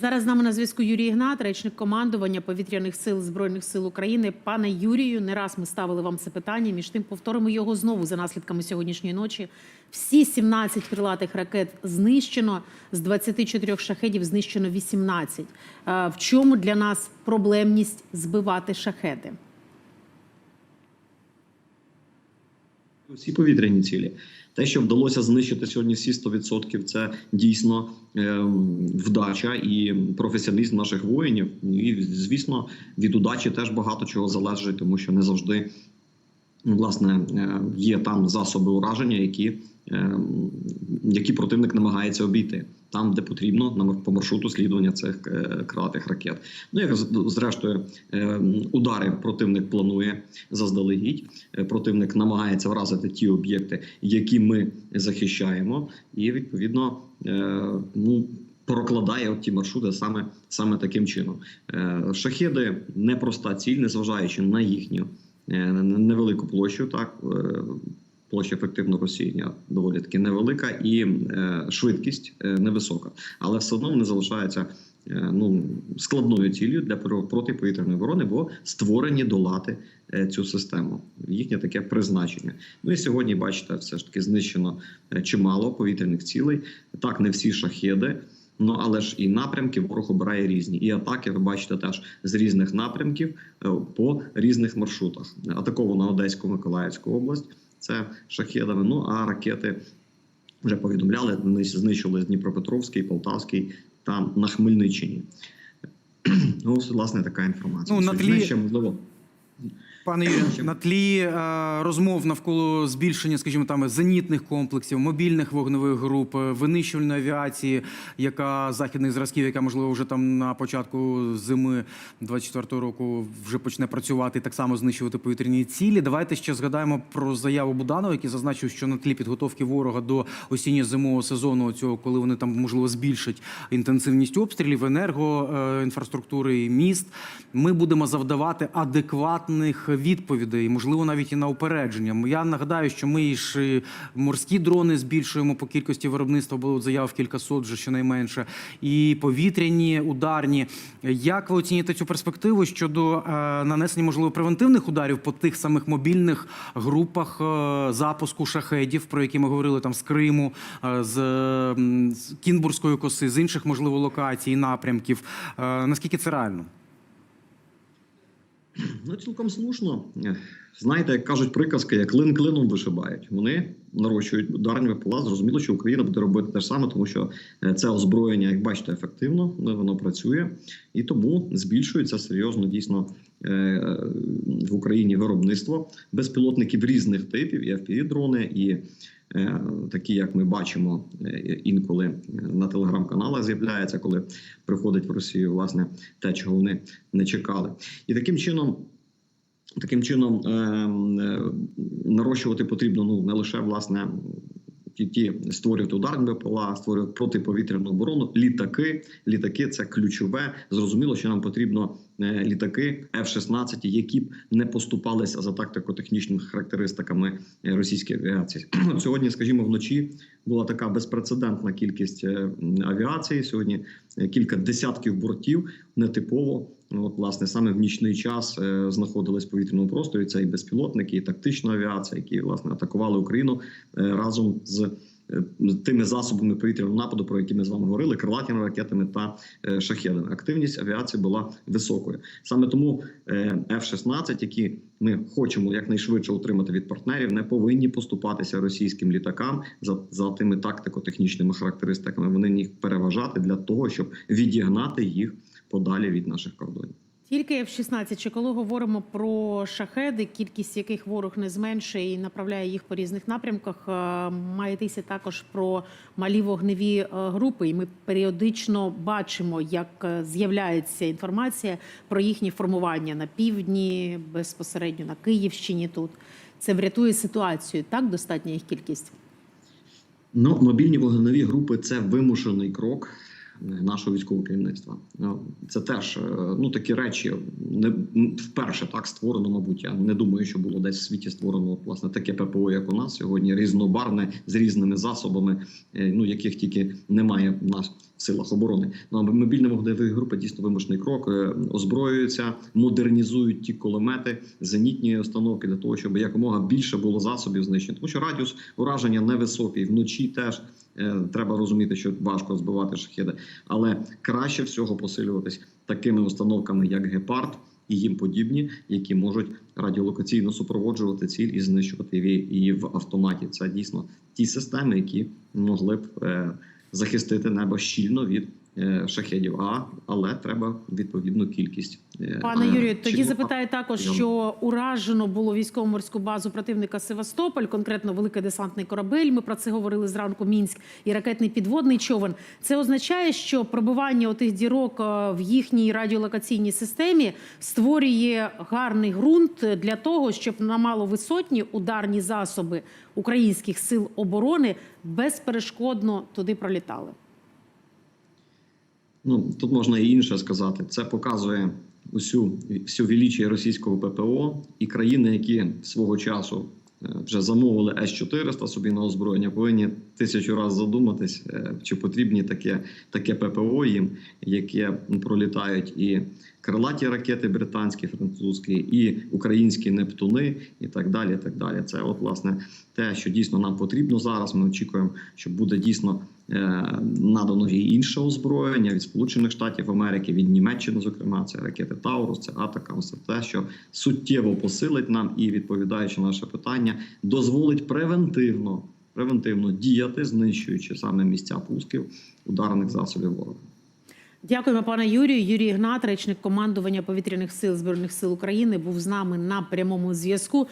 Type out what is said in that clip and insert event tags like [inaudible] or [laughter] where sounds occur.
Зараз з нами на зв'язку Юрій Ігнат, речник командування повітряних сил збройних сил України. Пане Юрію, не раз ми ставили вам це питання. Між тим повторимо його знову за наслідками сьогоднішньої ночі. Всі 17 крилатих ракет знищено. З 24 шахедів знищено 18. Е, В чому для нас проблемність збивати шахеди? Всі повітряні цілі. Те, що вдалося знищити сьогодні всі 100%, це дійсно е, вдача і професіоналізм наших воїнів. І звісно, від удачі теж багато чого залежить, тому що не завжди власне е, є там засоби ураження, які, е, які противник намагається обійти. Там, де потрібно, по маршруту слідування цих е, крилатих ракет. Ну як зрештою, удари противник планує заздалегідь. Противник намагається вразити ті об'єкти, які ми захищаємо, і відповідно ну. Прокладає от ті маршрути саме саме таким чином. Шахеди непроста ціль, незважаючи на їхню невелику площу, так е, площа ефективного розсіяння доволі таки невелика, і е, швидкість е, невисока, але все одно вони залишаються е, ну складною ціллю для про- протиповітряної оборони, бо створені долати е, цю систему. Їхнє таке призначення. Ну і сьогодні, бачите, все ж таки знищено е, чимало повітряних цілей. Так, не всі шахеди. Ну але ж і напрямки ворог обирає різні. І атаки ви бачите теж з різних напрямків е, по різних маршрутах. Атаковано Одеську, Миколаївську область. Це шахедами. Ну а ракети вже повідомляли, знищили Дніпропетровський, Полтавський та на Хмельниччині. [clears throat] Ну, власне, така інформація. Ну, на тлі- ще можливо. Пане Юрію, на тлі е, розмов навколо збільшення, скажімо, там зенітних комплексів, мобільних вогневих груп, е, винищувальної авіації, яка західних зразків, яка можливо вже там на початку зими 24-го року вже почне працювати і так само знищувати повітряні цілі. Давайте ще згадаємо про заяву Буданова, який зазначив, що на тлі підготовки ворога до осінньо-зимового сезону, цього коли вони там можливо збільшать інтенсивність обстрілів, енергоінфраструктури і міст. Ми будемо завдавати адекватних відповідей, можливо, навіть і на упередження. Я нагадаю, що ми ж морські дрони збільшуємо по кількості виробництва, було заяв кількасот вже щонайменше, і повітряні ударні. Як ви оцінюєте цю перспективу щодо е, нанесення можливо превентивних ударів по тих самих мобільних групах е, запуску шахедів, про які ми говорили там з Криму, е, з, Кінбурзької коси, з інших можливо локацій, напрямків? Е, наскільки це реально? Ну, цілком слушно. Знаєте, як кажуть приказки, як клин клином вишибають. Вони нарощують ударні ВПЛА. Зрозуміло, що Україна буде робити те ж саме, тому що е, це озброєння, як бачите, ефективно, е, воно працює, і тому збільшується серйозно дійсно е, в Україні виробництво безпілотників різних типів, і FPV-дрони, і е, такі, як ми бачимо, е, інколи е, на телеграм-каналах з'являється, коли приходить в Росію власне те, чого вони не чекали, і таким чином. Таким чином е, е, нарощувати потрібно ну не лише власне ті, створювати ударні БПЛА, створювати протиповітряну оборону. Літаки, літаки це ключове. Зрозуміло, що нам потрібно е, літаки F-16, які б не поступалися за тактико-технічними характеристиками е, російської авіації. [clears throat] Сьогодні, скажімо, вночі була така безпрецедентна кількість е, авіації. Сьогодні е, кілька десятків бортів нетипово. Ну, От, власне, саме в нічний час е, знаходились в повітряному просторі. Це і безпілотники, і тактична авіація, які власне атакували Україну е, разом е, з тими засобами повітряного нападу, про які ми з вами говорили, крилатими ракетами та е, шахедами. Активність авіації була високою. Саме тому е, F-16, які ми хочемо якнайшвидше отримати від партнерів, не повинні поступатися російським літакам за, за тими тактико-технічними характеристиками. Вони їх переважати для того, щоб відігнати їх подалі від наших кордонів. Тільки F-16, чи коли говоримо про шахеди, кількість яких ворог не зменшує і направляє їх по різних напрямках, е, має йтися також про малі вогневі е, групи. І ми періодично бачимо, як е, з'являється інформація про їхні формування на півдні, безпосередньо на Київщині. Тут це врятує ситуацію. Так, достатня їх кількість. Ну, мобільні вогневі групи це вимушений крок. Нашого військового керівництва. Ну, Це теж е, ну такі речі не вперше так створено. Мабуть, я не думаю, що було десь в світі створено власне таке ППО, як у нас сьогодні, різнобарне з різними засобами, е, ну яких тільки немає в нас в силах оборони. Ну а мобільна вогневі групи дійсно вимушений крок. е, Озброюються, модернізують ті кулемети, зенітні установки для того, щоб якомога більше було засобів знищення. Тому що радіус ураження невисокий. Вночі теж е, треба розуміти, що важко збивати шахеди, але краще всього посилюватись такими установками, як гепард. І їм подібні, які можуть радіолокаційно супроводжувати ціль і знищувати її в автоматі. Це дійсно ті системи, які могли б е, захистити небо щільно від шахедів. А але треба відповідну кількість. е, Пане а, Юрію, тоді запитаю також, що уражено було військово-морську базу противника Севастополь, конкретно великий десантний корабель. Ми про це говорили зранку. Мінськ і ракетний підводний човен. Це означає, що пробивання отих дірок е, в їхній радіолокаційній системі створює гарний ґрунт для того, щоб на маловисотні ударні засоби українських сил оборони безперешкодно туди пролітали. Ну тут можна і інше сказати. Це показує усю всю величі російського ППО і країни, які свого часу е, вже замовили С-400 собі на озброєння, повинні тисячу разів задуматись, е, чи потрібні таке, таке ППО їм, яке пролітають і крилаті ракети британські, французькі, і українські нептуни, і так далі. Так далі. Це от власне те, що дійсно нам потрібно зараз. Ми очікуємо, що буде дійсно е, надано і інше озброєння від Сполучених Штатів Америки, від Німеччини, зокрема, це ракети Таурус, це Атакамс, це те, що суттєво посилить нам і відповідаючи на наше питання, дозволить превентивно. Превентивно діяти, знищуючи саме місця пусків ударних засобів ворога. Дякуємо, пане Юрію. Юрій Ігнат, речник командування повітряних сил збройних сил України, був з нами на прямому зв'язку.